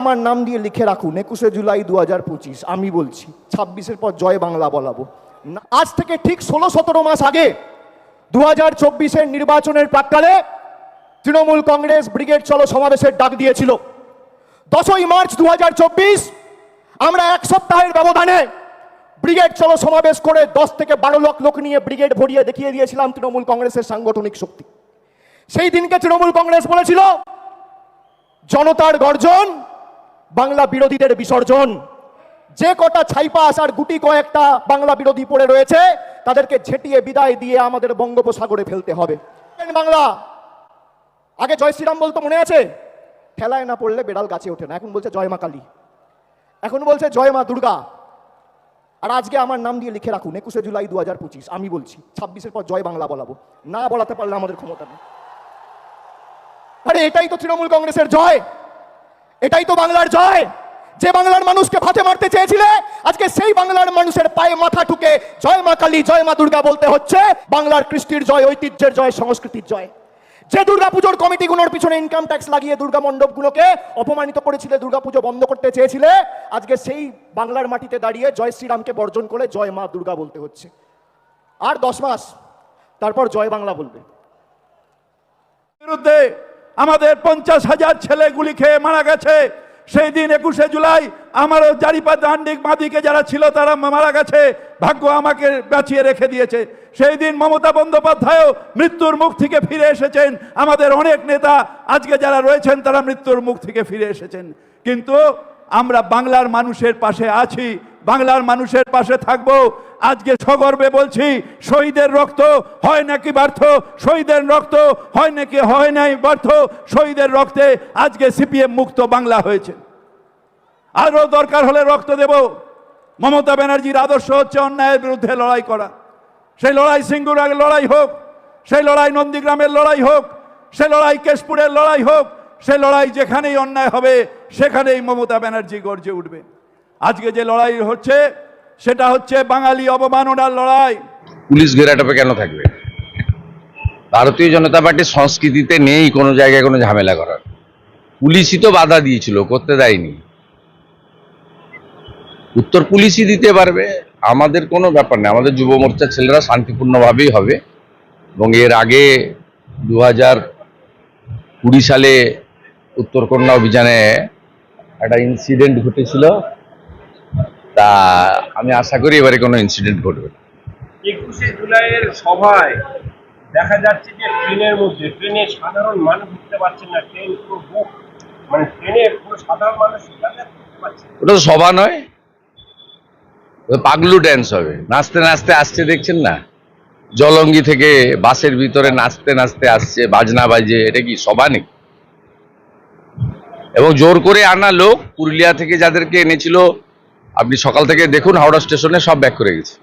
আমার নাম দিয়ে লিখে রাখুন, একুশে জুলাই দু হাজার পঁচিশ, আমি বলছি, ছাব্বিশের পর জয় বাংলা বলাবো। আজ থেকে ঠিক ষোলো সতেরো মাস আগে দু হাজার চব্বিশের নির্বাচনের প্রাক্কালে তৃণমূল কংগ্রেস ব্রিগেড চলো সমাবেশের ডাক দিয়েছিল। দশই মার্চ দু হাজার চব্বিশ, আমরা এক সপ্তাহের ব্যবধানে ব্রিগেড চলো সমাবেশ করে দশ থেকে বারো লাখ লোক নিয়ে ব্রিগেড ভরিয়ে দেখিয়ে দিয়েছিলাম তৃণমূল কংগ্রেসের সাংগঠনিক শক্তি। সেই দিনকে তৃণমূল কংগ্রেস বলেছিল, জনতার গর্জন বাংলা বিরোধীদের বিসর্জন। যে কটা ছাইপা আসার গুটি কয়েকটা বাংলা বিরোধী পড়ে রয়েছে, তাদেরকে ঝেঁটিয়ে বিদায় দিয়ে আমাদের বঙ্গোপসাগরে ফেলতে হবে। বাংলা। আগে জয় শ্রীরাম বলতো মনে আছে? ঠেলায় না পড়লে বেড়াল গাছে ওঠে না। এখন বলছে জয় মা কালী। এখন বলছে জয় মা দুর্গা। আর আজকে আমার নাম দিয়ে লিখে রাখুন, একুশে জুলাই দু হাজার পঁচিশ। আমি বলছি, ছাব্বিশের পর জয় বাংলা বলাবো। না বলাতে পারলে আমাদের ক্ষমতা নেই। আরে এটাই তো তৃণমূল কংগ্রেসের জয়। এটাই তো বাংলার জয়। যে বাংলার মানুষকে ভাতে মারতে চেয়েছিলে, আজকে সেই বাংলার মানুষের পায়ে মাথা ঠুকে জয় মা কালী, জয় মা দুর্গা বলতে হচ্ছে বাংলার কৃষ্টির জয়, ঐতিহ্যের জয়, সংস্কৃতির জয়। যে দুর্গাপুজোর কমিটিগুলোর পিছনে ইনকাম ট্যাক্স লাগিয়ে দুর্গা মণ্ডপগুলোকে অপমানিত করেছিলে দুর্গাপুজো বন্ধ করতে চেয়েছিলে, আজকে সেই বাংলার মাটিতে দাঁড়িয়ে জয় শ্রীরামকে বর্জন করে জয় মা দুর্গা বলতে হচ্ছে। আর দশ মাস, তারপর জয় বাংলা বলবে। বিরুদ্ধে আমাদের পঞ্চাশ হাজার ছেলে গুলি খেয়ে মারা গেছে। সেই দিন একুশে জুলাই আমারও জারিপা দান্ডিক মাদিকে যারা ছিল, তারা মারা গেছে। ভাগ্য আমাকে বাঁচিয়ে রেখে দিয়েছে। সেই দিন মমতা বন্দ্যোপাধ্যায়ও মৃত্যুর মুখ থেকে ফিরে এসেছেন। আমাদের অনেক নেতা আজকে যারা রয়েছেন, তারা মৃত্যুর মুখ থেকে ফিরে এসেছেন। কিন্তু আমরা বাংলার মানুষের পাশে আছি। বাংলার মানুষের পাশে থাকব। আজকে সগর্বে বলছি, শহীদের রক্ত হয় নাকি ব্যর্থ? শহীদের রক্ত হয় নাকি হয় নাই ব্যর্থ? শহীদের রক্তে আজকে সিপিএম মুক্ত বাংলা হয়েছে। আরও দরকার হলে রক্ত দেব। মমতা ব্যানার্জির আদর্শ হচ্ছে অন্যায়ের বিরুদ্ধে লড়াই করা। সেই লড়াই সিঙ্গুর লড়াই হোক, সেই লড়াই নন্দীগ্রামের লড়াই হোক সে লড়াই কেশপুরের লড়াই হোক সে লড়াই যেখানেই অন্যায় হবে, সেখানেই মমতা ব্যানার্জি গর্জে উঠবে। আজকে যে লড়াই হচ্ছে, সেটা হচ্ছে বাঙালি অবমাননার লড়াই। পুলিশ ঘেরাটোপে কেন থাকবে? ভারতীয় জনতা পার্টির সংস্কৃতিতে নেই কোনো জায়গায় কোনো ঝামেলা করার। পুলিশই তো বাধা দিয়েছিল, করতে দেয়নি। উত্তর পুলিশই দিতে পারবে, আমাদের কোনো ব্যাপার নেই। আমাদের যুব মোর্চার ছেলেরা শান্তিপূর্ণভাবেই হবে। এবং এর আগে দু হাজার কুড়ি সালে উত্তরকন্যা অভিযানে একটা ইনসিডেন্ট ঘটেছিল। তা আমি আশা করি এবারে কোনো ইনসিডেন্ট ঘটবে না। একুশে জুলাইয়ের সভায় দেখা যাচ্ছে যে ট্রেনের মধ্যে ট্রেনে সাধারণ মানুষ উঠতে পারছেন না ট্রেন পুরো বুক মানে ট্রেনে পুরো সাধারণ মানুষ পারছে। ওটা তো সভা নয় পাগলু ড্যান্স হবে। নাচতে নাচতে আসছে দেখছেন না? জলঙ্গি থেকে বাসের ভিতরে নাচতে নাচতে আসছে বাজনা বাজে এটা কি সভা নাকি? এবং জোর করে আনা লোক পুরুলিয়া থেকে যাদেরকে এনেছিল আপনি সকাল থেকে দেখুন হাওড়া স্টেশনে সব ব্যাক করে গেছে।